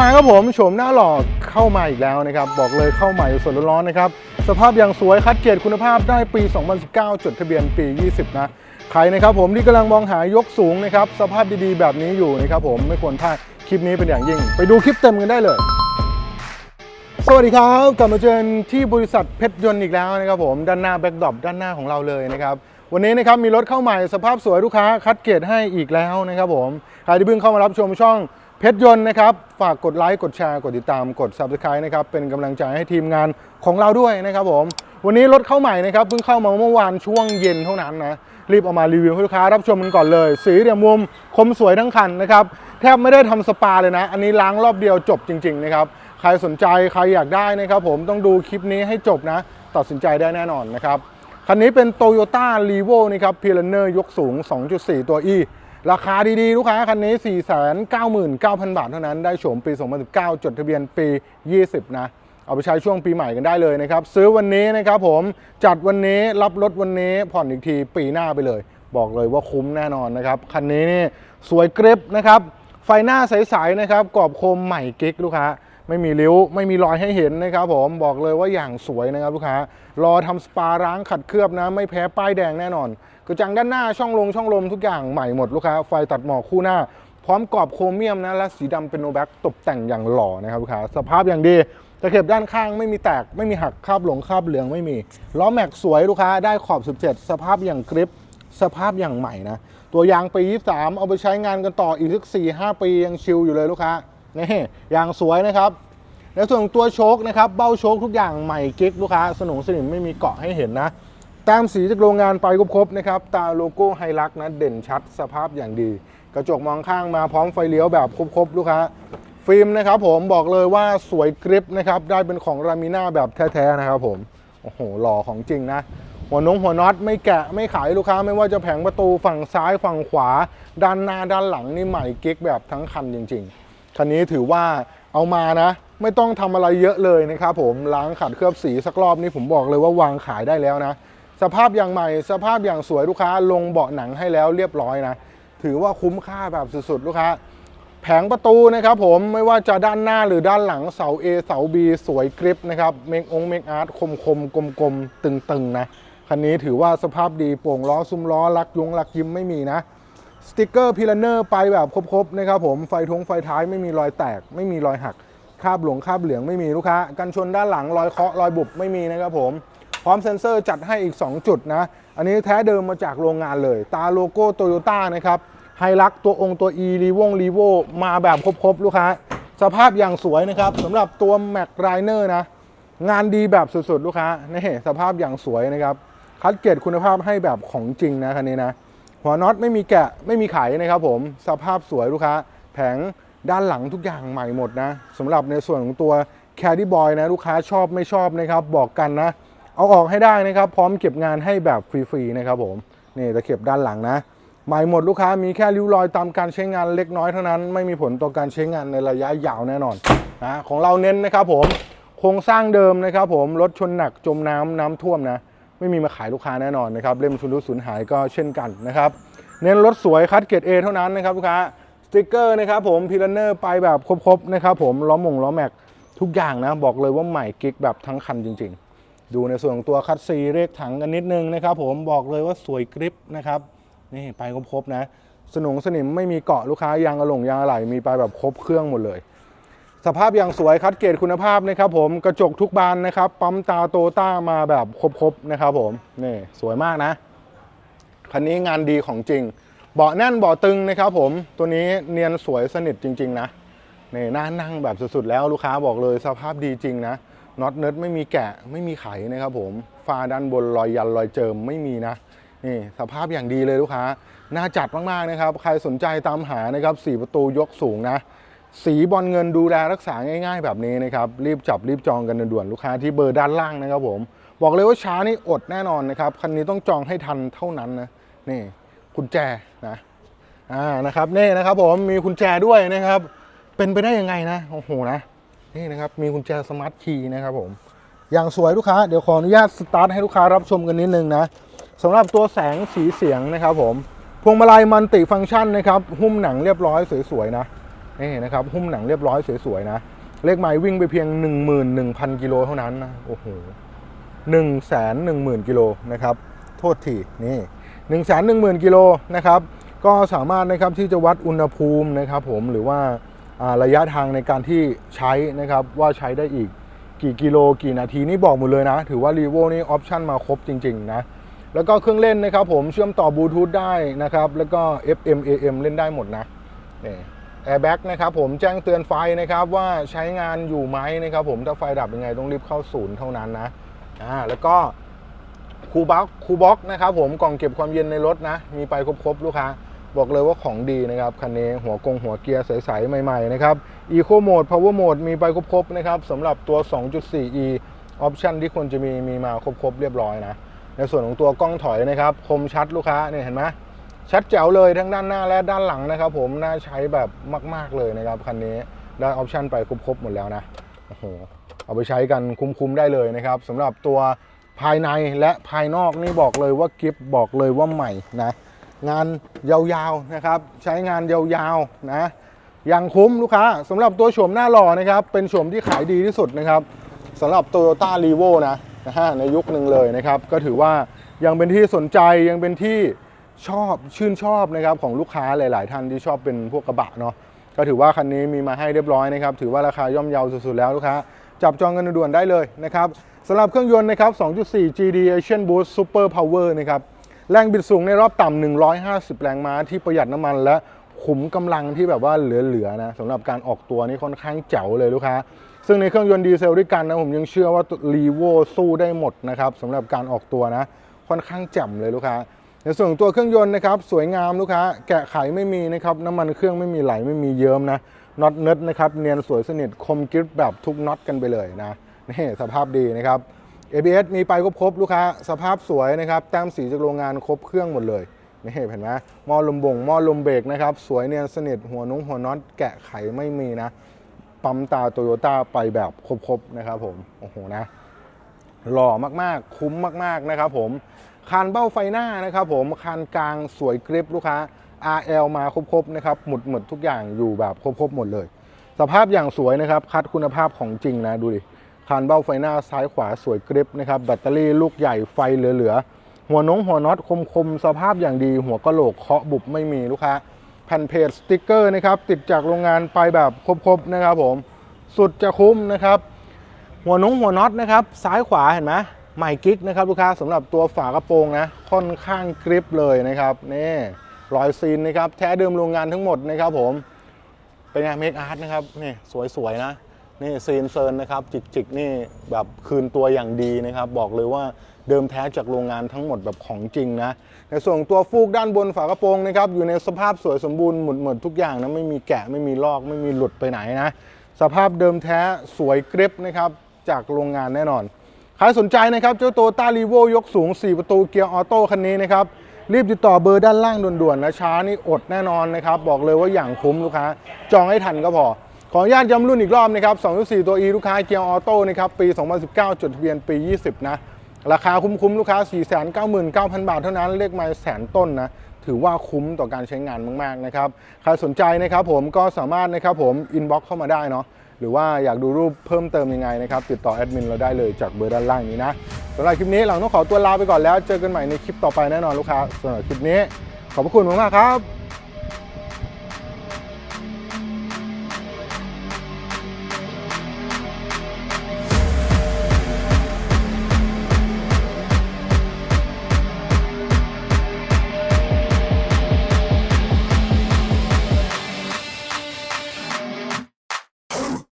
มาครับผมโฉมหน้าหล่อเข้ามาอีกแล้วนะครับ บอกเลยเข้าใหม่สดร้อนๆนะครับ สภาพอย่างสวยคัดเกรดคุณภาพได้ปี 2019 จดทะเบียนปี 20 นะ ใครนะครับผมที่กำลังมองหายกสูงนะครับ สภาพดีๆ แบบนี้อยู่นะครับผมไม่ควรพลาดคลิปนี้เป็นอย่างยิ่ง ไปดูคลิปเต็มกันได้เลย สวัสดีครับกลับมาเจอที่บริษัทเพชรยนต์อีกแล้วนะครับผมด้านหน้าแบ็กดรอปด้านหน้าของเราเลยนะครับวันนี้นะครับมีรถเข้าใหม่สภาพสวยลูกค้าคัดเกรดให้อีกแล้วนะครับผมใครที่เพิ่งเข้ามารับชมช่อง เพชรยนต์นะครับ ฝากกดไลค์ กดแชร์ กดติดตาม กด subscribe นะครับ เป็นกำลังใจให้ทีมงานของเราด้วยนะครับผม วันนี้รถเข้าใหม่นะครับเพิ่งเข้ามาเมื่อวานช่วงเย็นเท่านั้นนะ รีบเอามารีวิวให้ลูกค้ารับชมกันก่อนเลย สีเหลี่ยมมุม คมสวยทั้งคันนะครับ แทบไม่ได้ทำสปาเลยนะ อันนี้ล้างรอบเดียวจบจริง ๆ นะครับ ใครสนใจใครอยากได้นะครับผมต้องดูคลิปนี้ให้จบนะ ตัดสินใจได้แน่นอนนะครับ คันนี้เป็น Toyota r e v o นะครับ p i l a n e r ยกสูง 2.4 ตัว E ราคาดีๆ ลูกค้าคันนี้ 499,000 บาทเท่านั้น ได้โฉมปี 2019 จดทะเบียนปี 20 นะ เอาไปใช้ช่วงปีใหม่กันได้เลยนะครับ ซื้อวันนี้นะครับผม จัดวันนี้ รับรถวันนี้ ผ่อนอีกทีปีหน้าไปเลย บอกเลยว่าคุ้มแน่นอนนะครับ คันนี้นี่สวยกริบนะครับ ไฟหน้าใสๆนะครับ กรอบโคมใหม่กิ๊กลูกค้าไม่มีริ้ว ไม่มีรอยให้เห็นนะครับผมบอกเลยว่าอย่างสวยนะครับลูกค้ารอทำสปาล้างขัดเคลือบนะ ไม่แพ้ป้ายแดงแน่นอน กระจังด้านหน้าช่องลงช่องลมทุกอย่างใหม่หมดลูกค้าไฟตัดหมอกคู่หน้า พร้อมกรอบโครเมียมนะและสีดำเป็นโนแบ็กตกแต่งอย่างหล่อนะครับลูกค้าสภาพอย่างดีตะเข็บด้านข้างไม่มีแตกไม่มีหักคาบหลงคาบเหลืองไม่มีล้อแม็กสวยลูกค้าได้ขอบ 17 สภาพอย่างกริปสภาพอย่างใหม่นะ ตัวยางปี 23 เอาไปใช้งานกันต่ออีกสัก 4 5 ปียังชิลอยู่เลยลูกค้านี่ยางสวยนะครับในส่วนของตัวโชคนะครับ เบ้าโชคทุกอย่างใหม่กิ๊กลูกค้าสนุงสนิมไม่มีเกาะให้เห็นนะ ต้มสีจากโรงงานไปครบๆนะครับ ตาโลโก้ไฮลักนะเด่นชัดสภาพอย่างดี กระจกมองข้างมาพร้อมไฟเลี้ยวแบบครบๆ ลูกค้า ฟิล์มนะครับผมบอกเลยว่าสวยกริปนะครับ ได้เป็นของรามิน่าแบบแท้ๆนะครับผม โอ้โห หล่อของจริงนะ หัวนงหัวน็อตไม่แกะไม่ขายลูกค้า ไม่ว่าจะแผงประตูฝั่งซ้ายฝั่งขวา ด้านหน้าด้านหลังนี่ใหม่กิ๊กแบบทั้งคันจริง ๆ คันนี้ถือว่าเอามานะไม่ต้องทำอะไรเยอะเลยนะครับผมล้างขัดเคลือบสีสักรอบนี่ผมบอกเลยว่าวางขายได้แล้วนะ สภาพอย่างใหม่ สภาพอย่างสวยลูกค้าลงเบาะหนังให้แล้วเรียบร้อยนะ ถือว่าคุ้มค่าแบบสุดๆ ลูกค้า แผงประตูนะครับผมไม่ว่าจะด้านหน้าหรือด้านหลังเสา A เสา B สวยกริปนะครับเมกองเมกอาร์ตคมคมกลมกลมตึงๆ นะ คันนี้ถือว่าสภาพดีโป่งล้อซุ้มล้อลักยงลักยิ้มไม่มีนะสติกเกอร์พิลเนอร์ไปแบบครบๆนะครับผมไฟทงไฟท้ายไม่มีรอยแตก ไม่มีรอยหักคาบหลงคาบเหลืองไม่มีลูกค้า กันชนด้านหลังรอยเคาะรอยบุบไม่มีนะครับผม พร้อมเซ็นเซอร์จัดให้อีก 2 จุดนะ อันนี้แท้เดิมมาจากโรงงานเลย ตาโลโก้โตโยต้านะครับไฮลักตัวองค์ตัว E รีวงรีโวมาแบบครบๆ ลูกค้า สภาพอย่างสวยนะครับสำหรับตัว Mac r i n e r นะ งานดีแบบสุดๆ ลูกค้านี่สภาพอย่างสวยนะครับคัดเกรดคุณภาพให้แบบของจริงนะคันนี้นะ หัวน็อตไม่มีแกะไม่มีไขนะครับผมสภาพสวยลูกค้า แผงด้านหลังทุกอย่างใหม่หมดนะสำหรับในส่วนของตัว Caddy Boy นะลูกค้าชอบไม่ชอบนะครับบอกกันนะ เอาออกให้ได้นะครับ พร้อมเก็บงานให้แบบฟรีๆนะครับผมนี่ตะเข็บด้านหลังนะใหม่หมดลูกค้ามีแค่ริ้วรอยตามการใช้งานเล็กน้อยเท่านั้น ไม่มีผลต่อการใช้งานในระยะยาวแน่นอนนะของเราเน้นนะครับผมโครงสร้างเดิมนะครับผมรถชนหนักจมน้ำน้ำท่วมนะไม่มีมาขายลูกค้าแน่นอนนะครับเล่มชุนรุสูญหายก็เช่นกันนะครับเน้นรถสวยคัดเกรด A เท่านั้นนะครับลูกค้าสติกเกอร์นะครับผมพิลเนอร์ไปแบบครบๆนะครับผมล้อมงล้อแม็กทุกอย่างนะบอกเลยว่าใหม่กิ๊กแบบทั้งคันจริง ๆ ดูในส่วนของตัวคัดซีเลขถังกันนิดนึงนะครับผมบอกเลยว่าสวยกริปนะครับนี่ไปครบๆนะ สนุงสนิมไม่มีเกาะลูกค้ายางอะหลงยางอะไหล่มีไปแบบครบเครื่องหมดเลย สภาพอย่างสวยคัดเกรดคุณภาพนะครับผมกระจกทุกบานนะครับ ปั๊มตาโตต้ามาแบบครบๆนะครับผมนี่สวยมากนะคันนี้งานดีของจริง เบาะแน่นเบาะตึงนะครับผมตัวนี้เนียนสวยสนิทจริง ๆ นะนี่น่านั่งแบบสุดๆแล้วลูกค้าบอกเลยสภาพดีจริงนะ น็อตเนิร์ดไม่มีแกะไม่มีไขนะครับผมฟ้าด้านบนรอยยันรอยเจิมไม่มีนะนี่สภาพอย่างดีเลยลูกค้าน่าจัดมากๆนะครับ ใครสนใจตามหานะครับสีประตูยกสูงนะ สีบอลเงินดูแลรักษาง่าย ๆ แบบนี้นะครับ รีบจับรีบจองกันด่วนๆลูกค้าที่เบอร์ด้านล่างนะครับผมบอกเลยว่าช้านี่อดแน่นอนนะครับคันนี้ต้องจองให้ทันเท่านั้นนะนี่กุญแจนะอ่านะครับนี่นะครับผมมีกุญแจด้วยนะครับ เป็นไปได้ยังไงนะโอ้โหนะ นี่นะครับมีกุญแจสมาร์ทคีย์นะครับผมอย่างสวยลูกค้าเดี๋ยวขออนุญาตสตาร์ทให้ลูกค้ารับชมกันนิดนึงนะสำหรับตัวแสงสีเสียงนะครับผมพวงมาลัยมันติฟังก์ชันนะครับหุ้มหนังเรียบร้อยสวยๆนะนี่นะครับหุ้มหนังเรียบร้อยสวยๆนะเลขไม้วิ่งไปเพียง 11,000 กิโลเท่านั้นนะโอ้โห1 1 0 0 0 0 กิโลนะครับโทษทีนี่1 1 0 0 0 0 กิโลนะครับก็สามารถนะครับที่จะวัดอุณหภูมินะครับผมหรือว่าอ่า ระยะทางในการที่ใช้นะครับว่าใช้ได้อีกกี่กิโลกี่นาทีนี่บอกหมดเลยนะ ถือว่า r e v o นี่ออปชันมาครบจริงๆนะแล้วก็เครื่องเล่นนะครับผมเชื่อมต่อบลูทูธได้นะครับแล้วก็ FM AM เล่นได้หมดนะนี่แอร์แบ็กนะครับผมแจ้งเตือนไฟนะครับว่าใช้งานอยู่ไหมนะครับผมถ้าไฟดับยังไงต้องรีบเข้าศูนย์เท่านั้นนะอ่าแล้วก็คูบ็อกคูบ็อกนะครับผมกล่องเก็บความเย็นในรถนะ มีไปครบๆ ลูกค้า บอกเลยว่าของดีนะครับ คันนี้หัวกงหัวเกียร์ใสๆใหม่ๆนะครับ Eco Mode Power Mode มีไปครบๆนะครับสำหรับตัว 2.4e ออปชันที่ควรจะมีมีมาครบๆเรียบร้อยนะ ในส่วนของตัวกล้องถอยนะครับ คมชัดลูกค้าเนี่ยเห็นไหมชัดแจ๋วเลยทั้งด้านหน้าและด้านหลังนะครับ ผมน่าใช้แบบมาก ๆเลยนะครับคันนี้ได้ออปชันไปครบๆหมดแล้วนะโอ้โหเอาไปใช้กันคุ้มๆได้เลยนะครับสำหรับตัวภายในและภายนอกนี่บอกเลยว่ากิฟบอกเลยว่าใหม่นะ งานยาวๆนะครับ ใช้งานยาวๆนะยังคุ้มลูกค้าสำหรับตัวโฉมหน้าหล่อนะครับ เป็นโฉมที่ขายดีที่สุดนะครับสำหรับ Toyota r e v o นะนะฮะในยุคหนึ่งเลยนะครับ ก็ถือว่ายังเป็นที่สนใจยังเป็นที่ชอบชื่นชอบนะครับของลูกค้าหลาย ๆ ท่านที่ชอบเป็นพวกกระบะเนาะก็ถือว่าคันนี้มีมาให้เรียบร้อยนะครับ ถือว่าราคาย่อมเยาสุด ๆ แล้วลูกค้า จับจองกันด่วนได้เลยนะครับสำหรับเครื่องยนต์นะครับ 2.4 GD Asian Boost Super Power นะครับ แรงบิดสูงในรอบต่ำ150 แรงม้าที่ประหยัดน้ำมันและขุมกำลังที่แบบว่าเหลือๆนะสำหรับการออกตัวนี่ค่อนข้างเจ๋วเลยลูกค้า ซึ่งในเครื่องยนต์ดีเซลด้วยกันนะผมยังเชื่อว่ารีโวสู้ได้หมดนะครับสำหรับการออกตัวนะ ค่อนข้างแจ่มเลยลูกค้าในส่วนตัวเครื่องยนต์นะครับสวยงามลูกค้า แกะไขไม่มีนะครับน้ำมันเครื่องไม่มีไหลไม่มีเยิ้มนะน็อตเนิร์ดนะครับเนียนสวยสนิทคมกริบแบบทุกน็อตกันไปเลยนะนี่สภาพดีนะครับ ABS มีไปครบๆลูกค้าสภาพสวยนะครับแต้มสีจากโรงงานครบเครื่องหมดเลยนี่เห็นไหมหม้อลมบ่งหม้อลมเบรกนะครับสวยเนียนสนิทหัวนุ้งหัวน็อตแกะไขไม่มีนะ ปั๊มตาโตโยต้าไปแบบครบๆนะครับผมโอ้โหนะหล่อมากๆ คุ้มมากๆนะครับผมคานเบ้าไฟหน้านะครับผมคานกลางสวยกริบลูกค้า RL มาครบๆนะครับหมุดหมดทุกอย่างอยู่แบบครบๆหมดเลย สภาพอย่างสวยนะครับ คัดคุณภาพของจริงนะดูดิ คานเบ้าไฟหน้าซ้ายขวาสวยกริบนะครับแบตเตอรี่ลูกใหญ่ไฟเหลือๆ หัวน้องหัวน็อตคมๆ สภาพอย่างดี หัวกะโหลกเคาะบุบไม่มีลูกค้าแผ่นเพจสติกเกอร์นะครับติดจากโรงงานไปแบบครบๆนะครับผมสุดจะคุ้มนะครับ หัวน้องหัวน็อตนะครับซ้ายขวาเห็นไหมใหม่กิ๊กนะครับลูกค้าสำหรับตัวฝากระโปรงนะค่อนข้างกริบเลยนะครับนี่รอยซีนนะครับแท้เดิมโรงงานทั้งหมดนะครับผมเป็นไงเมคอาร์ตนะครับนี่สวยๆนะ นี่ซีนเซินนะครับจิกๆนี่แบบคืนตัวอย่างดีนะครับ บอกเลยว่าเดิมแท้จากโรงงานทั้งหมดแบบของจริงนะในส่วนตัวฟูกด้านบนฝากระโปรงนะครับอยู่ในสภาพสวยสมบูรณ์หมดหมดทุกอย่างนะไม่มีแกะไม่มีลอกไม่มีหลุดไปไหนนะสภาพเดิมแท้สวยกริบนะครับจากโรงงานแน่นอนใครสนใจนะครับเจ้าโตต้ารีโวยกสูง 4 ประตูเกียร์ออโต้คันนี้นะครับรีบติดต่อเบอร์ด้านล่างด่วนๆนะช้านี่อดแน่นอนนะครับ บอกเลยว่าอย่างคุ้มลูกค้า จองให้ทันก็พอ ขออนุญาตย้ำรุ่นอีกรอบนะครับ2.4 ตัว E ลูกค้าเกียร์ออโต้นะครับ ปี 2019 จดทะเบียนปี 20 นะ ราคาคุ้มๆ ลูกค้า 499,000 บาทเท่านั้น เลขไม้แสนต้นนะ ถือว่าคุ้มต่อการใช้งานมากๆ นะครับ ใครสนใจนะครับผมก็สามารถนะครับผม อินบ็อกซ์เข้ามาได้เนาะ หรือว่าอยากดูรูปเพิ่มเติมยังไงนะครับ ติดต่อแอดมินเราได้เลยจากเบอร์ด้านล่างนี้นะสำหรับคลิปนี้หลังต้องขอตัวลาไปก่อนแล้ว เจอกันใหม่ในคลิปต่อไปแน่นอนลูกค้าสำหรับคลิปนี้ ขอบพระคุณมากๆครับ